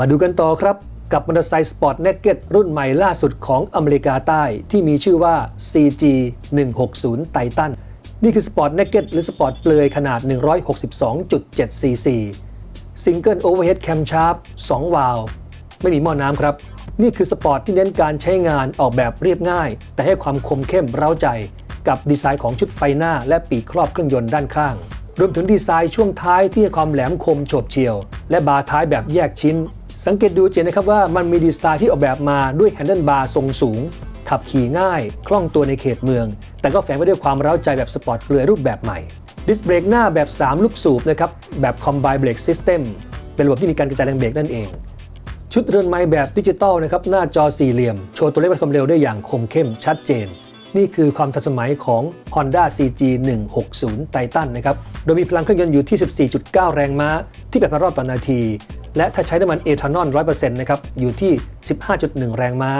มาดูกันต่อครับ กับมอเตอร์ไซค์สปอร์ตเน k เก็ตรุ่นใหม่ล่าสุดของอเมริกาใต้ ที่มีชื่อว่า CG 160 Titan นี่คือสปอร์ตเน k เก็ตหรือสปอร์ตเปลือยขนาด 162.7 cc ซิงเกิลโอเวอร์เฮดแคมชาร์ป2วาล์วไม่มีหม้อน้ำครับ นี่คือสปอร์ตที่เน้นการใช้งานออกแบบเรียบง่าย แต่ให้ความคมเข้มเร้าใจ กับดีไซน์ของชุดไฟหน้าและปีกครอบเครื่องยนต์ด้านข้างรวมถึงดีไซน์ช่วงท้ายที่ให้ความแหลมคมโฉบเฉี่ยว และบาร์ท้ายแบบแยกชิ้น สังเกตดูจะเห็นนะครับว่ามันมีดีไซน์ที่ออกแบบมาด้วยแฮนเดิลบาร์ทรงสูง ขับขี่ง่าย คล่องตัวในเขตเมือง แต่ก็แฝงไว้ด้วยความเร้าใจแบบสปอร์ตเปลือยรูปแบบใหม่ดิสเบรกหน้าแบบ 3 ลูกสูบนะครับแบบ Combine Brake System เป็นระบบที่มีการกระจายแรงเบรกนั่นเอง ชุดเรือนไม้แบบดิจิตอลนะครับหน้าจอสี่เหลี่ยม โชว์ตัวเลขความเร็วได้อย่างคมเข้มชัดเจน นี่คือความทันสมัยของ Honda CG 160 Titan นะครับโดยมีพลังเครื่องยนต์อยู่ที่ 14.9 แรงม้าที่8,000รอบต่อนาที และถ้าใช้น้ำมันเอทานอล100%นะครับอยู่ที่ 15.1 แรงม้า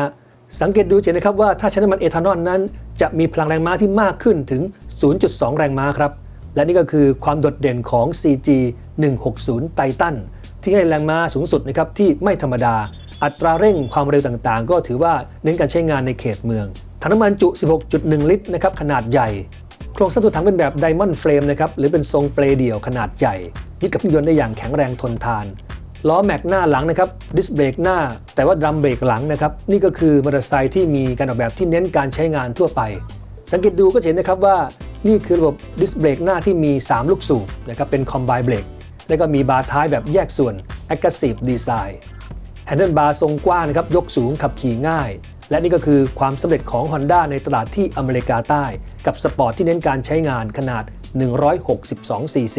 สังเกตดูจะเห็นนะครับว่าถ้าใช้น้ำมันเอทานอลนั้น จะมีพลังแรงม้าที่มากขึ้นถึง 0.2 แรงม้าครับ และนี่ก็คือความโดดเด่นของ CG 160 Titan ที่ให้แรงม้าสูงสุดนะครับที่ไม่ธรรมดา อัตราเร่งความเร็วต่างๆ ก็ถือว่าเน้นการใช้งานในเขตเมือง ถังน้ำมันจุ 16.1 ลิตรนะครับขนาดใหญ่โครงสร้างตัวถังเป็นแบบไดมอนด์เฟรมนะครับหรือเป็นทรงเปลเดี่ยวขนาดใหญ่ยึดกับยนต์ได้อย่างแข็งแรงทนทาน ล้อแม็กหน้าหลังนะครับดิสเบรกหน้า แต่ว่าดรัมเบรกหลังนะครับนี่ก็คือมอเตอร์ไซค์ที่มีการออกแบบที่เน้นการใช้งานทั่วไป สังเกตดูก็เห็นนะครับว่านี่คือระบบดิสเบรกหน้าที่มี 3 ลูกสูบนะครับเป็นคอมไบเบรกแล้วก็มีบาร์ท้ายแบบแยกส่วน Aggressive Design แฮนเดิลบาร์ทรงกว้างนะครับยกสูงขับขี่ง่าย และนี่ก็คือความสำเร็จของ Honda ในตลาดที่อเมริกาใต้ กับสปอร์ตที่เน้นการใช้งานขนาด 162 cc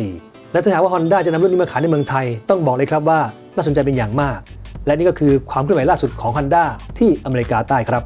และถ้าหากว่า Honda จะนำรุ่นนี้มาขายในเมืองไทย ต้องบอกเลยครับว่าน่าสนใจเป็นอย่างมาก และนี่ก็คือความเคลื่อนไหวล่าสุดของ Honda ที่อเมริกาใต้ครับ